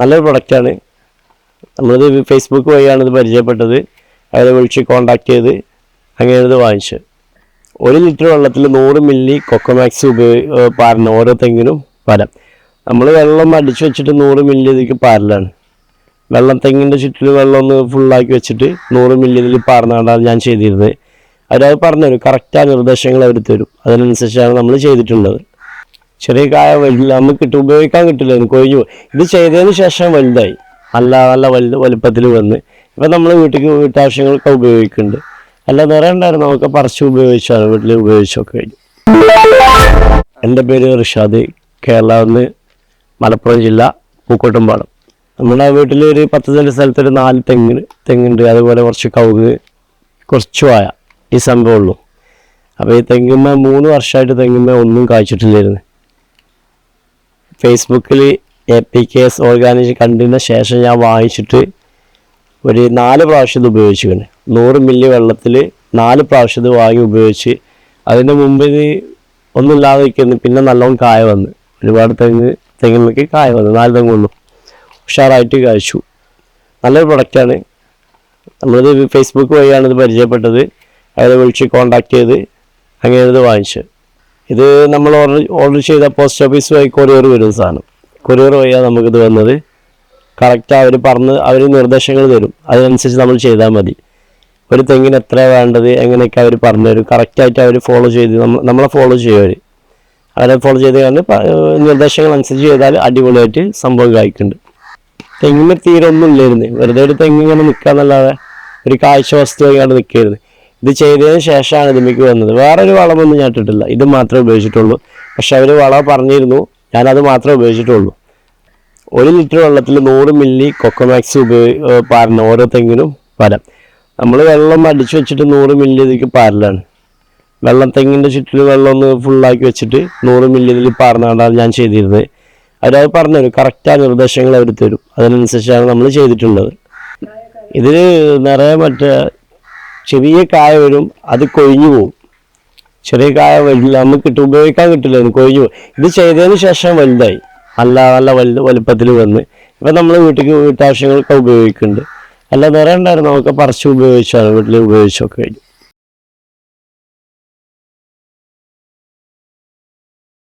നല്ലൊരു പ്രൊഡക്റ്റാണ് നമ്മളിത് ഫേസ്ബുക്ക് വഴിയാണ് ഇത് പരിചയപ്പെട്ടത്. അവരെ വിളിച്ച് കോണ്ടാക്ട് ചെയ്ത് അങ്ങനെയാണ് ഇത് വാങ്ങിച്ചത്. ഒരു ലിറ്റർ വെള്ളത്തിൽ നൂറ് മില്ലി കൊക്കോമാക്സ് ഉപയോഗി പാരണം ഓരോ തെങ്ങിനും പരം നമ്മൾ വെള്ളം അടിച്ചു വെച്ചിട്ട് നൂറ് മില്ലി ഇതിലേക്ക് പാരലാണ്. വെള്ളം തെങ്ങിന്റെ ചുറ്റിൽ വെള്ളം ഒന്ന് ഫുള്ളാക്കി വെച്ചിട്ട് നൂറ് മില്ലി ഇതിൽ പാർന്നാണ്ടാണ് ഞാൻ ചെയ്തിരുന്നത്. അവരത് പറഞ്ഞുതരും. കറക്റ്റ് ആ നിർദ്ദേശങ്ങൾ അവർ തരും. അതിനനുസരിച്ചാണ് നമ്മൾ ചെയ്തിട്ടുള്ളത്. ചെറിയ കായ വലുത് നമുക്ക് ഉപയോഗിക്കാൻ കിട്ടില്ല കൊഴിഞ്ഞു. ഇത് ചെയ്തതിന് ശേഷം വലുതായി. നല്ല നല്ല വലുത് വലുപ്പത്തിൽ വന്ന്. ഇപ്പം നമ്മൾ വീട്ടിൽ വീട്ടാവശ്യങ്ങളൊക്കെ ഉപയോഗിക്കുന്നുണ്ട്. അല്ല നിറയെ ഉണ്ടായിരുന്നു. നമുക്ക് പറിച്ച് ഉപയോഗിച്ചാണ് വീട്ടിൽ ഉപയോഗിച്ചൊക്കെ കഴിഞ്ഞു. എന്റെ പേര് റിഷാദ്. കേരള നിന്ന് മലപ്പുറം ജില്ല പൂക്കോട്ടുംപാടം. നമ്മുടെ വീട്ടിൽ ഒരു പത്ത് സെന്റ് സ്ഥലത്തൊരു നാല് തെങ്ങ് തെങ്ങുണ്ട്. അതുപോലെ കുറച്ച് കവുങ്ങ് കുറച്ച് വായ ഈ സംഭവമുള്ളൂ അപ്പോൾ ഈ തെങ്ങുമ്മ മൂന്ന് വർഷമായിട്ട് തെങ്ങുമ്മ ഒന്നും കായ്ച്ചിട്ടില്ലായിരുന്നു. ഫേസ്ബുക്കിൽ A P K S organic കണ്ടതിന് ശേഷം ഞാൻ വാങ്ങിച്ചിട്ട് ഒരു നാല് പ്രാവശ്യം ഇത് ഉപയോഗിച്ചിരിക്കുന്നു നൂറ് മില്ലി വെള്ളത്തിൽ നാല് പ്രാവശ്യം ഇത് വാങ്ങി ഉപയോഗിച്ച് അതിന് മുമ്പ് ഇത് ഒന്നുമില്ലാതെ നിൽക്കുന്നു. പിന്നെ നല്ലോണം കായ വന്ന്. ഒരുപാട് തെങ്ങ് തെങ്ങിലേക്ക് കായ വന്നു. നാല് തെങ്ങുള്ളൂ ഉഷാറായിട്ട് കഴിച്ചു. നല്ലൊരു പ്രൊഡക്റ്റാണ് നമ്മളിത് ഫേസ്ബുക്ക് വഴിയാണ് ഇത് പരിചയപ്പെട്ടത്. അയാളെ വിളിച്ച് കോണ്ടാക്ട് ചെയ്ത് അങ്ങനെ ഇത് വാങ്ങിച്ചത്. ഇത് നമ്മൾ ഓർഡർ ഓർഡർ ചെയ്ത പോസ്റ്റ് ഓഫീസ് വഴി കൊറിയർ വരും സാധനം. കൊറിയർ വഴിയാണ് നമുക്കിത് വന്നത്. കറക്റ്റ് അവർ പറഞ്ഞ് അവർ നിർദ്ദേശങ്ങൾ തരും. അതിനനുസരിച്ച് നമ്മൾ ചെയ്താൽ മതി. ഒരു തെങ്ങിന് എത്ര വേണ്ടത് എങ്ങനെയൊക്കെ അവർ പറഞ്ഞു തരും. കറക്റ്റായിട്ട് അവർ ഫോളോ ചെയ്ത് നമ്മളെ ഫോളോ ചെയ്യും അവർ അവരെ ഫോളോ ചെയ്ത് കഴിഞ്ഞാൽ നിർദ്ദേശങ്ങൾ അനുസരിച്ച് ചെയ്താൽ അടിപൊളിയായിട്ട് സംഭവം കായ്ക്കുന്നുണ്ട്. തെങ്ങിന് തീരെ ഒന്നും ഇല്ലായിരുന്നു. വെറുതെ ഒരു തെങ്ങ് ഇങ്ങനെ നിൽക്കാന്നല്ലാതെ ഒരു കാഴ്ച വസ്തു ആയിട്ട് നിൽക്കായിരുന്നു ഇത് ചെയ്തതിന് ശേഷമാണ് ഇതിലേക്ക് വന്നത്. വേറൊരു വളമൊന്നും ഞാൻ ഇട്ടിട്ടില്ല. ഇത് മാത്രമേ ഉപയോഗിച്ചിട്ടുള്ളൂ. പക്ഷെ അവർ വളം പറഞ്ഞിരുന്നു. ഞാനത് മാത്രമേ ഉപയോഗിച്ചിട്ടുള്ളൂ. ഒരു ലിറ്റർ വെള്ളത്തിൽ നൂറ് മില്ലി കൊക്കോമാക്സ് ഉപയോഗി പാരണം ഓരോ തെങ്ങിനും പരം നമ്മൾ വെള്ളം അടിച്ചു വെച്ചിട്ട് നൂറ് മില്ലി ഇതിലേക്ക് പാരലാണ്. വെള്ളം തെങ്ങിന്റെ ചുറ്റിൽ വെള്ളം ഒന്ന് ഫുള്ളാക്കി വെച്ചിട്ട് നൂറ് മില്ലി ഇതിൽ പാർന്നാണ്ടാണ് ഞാൻ ചെയ്തിരുന്നത്. അവരത് പറഞ്ഞുതരും. കറക്റ്റ് ആ നിർദ്ദേശങ്ങൾ അവർ തരും. അതിനനുസരിച്ചാണ് നമ്മൾ ചെയ്തിട്ടുള്ളത്. ഇതിൽ നിറയെ മറ്റേ ചെറിയ കായ വരും അത് കൊഴിഞ്ഞു പോകും ചെറിയ കായ വരില്ല നമുക്ക് കിട്ടും ഉപയോഗിക്കാൻ കിട്ടില്ല കൊഴിഞ്ഞു പോകും ഇത് ചെയ്തതിന് ശേഷം വലുതായി. നല്ല നല്ല വലുത് വലുപ്പത്തിൽ വന്ന്. ഇപ്പം നമ്മൾ വീട്ടിലേക്ക് വീട്ടാവശ്യങ്ങൾക്ക് ഉപയോഗിക്കുന്നുണ്ട്. അല്ല നിറയുണ്ടായിരുന്നു നമുക്ക് പറിച്ച് ഉപയോഗിച്ചാണ് വീട്ടിൽ ഉപയോഗിച്ചൊക്കെ കഴിഞ്ഞു.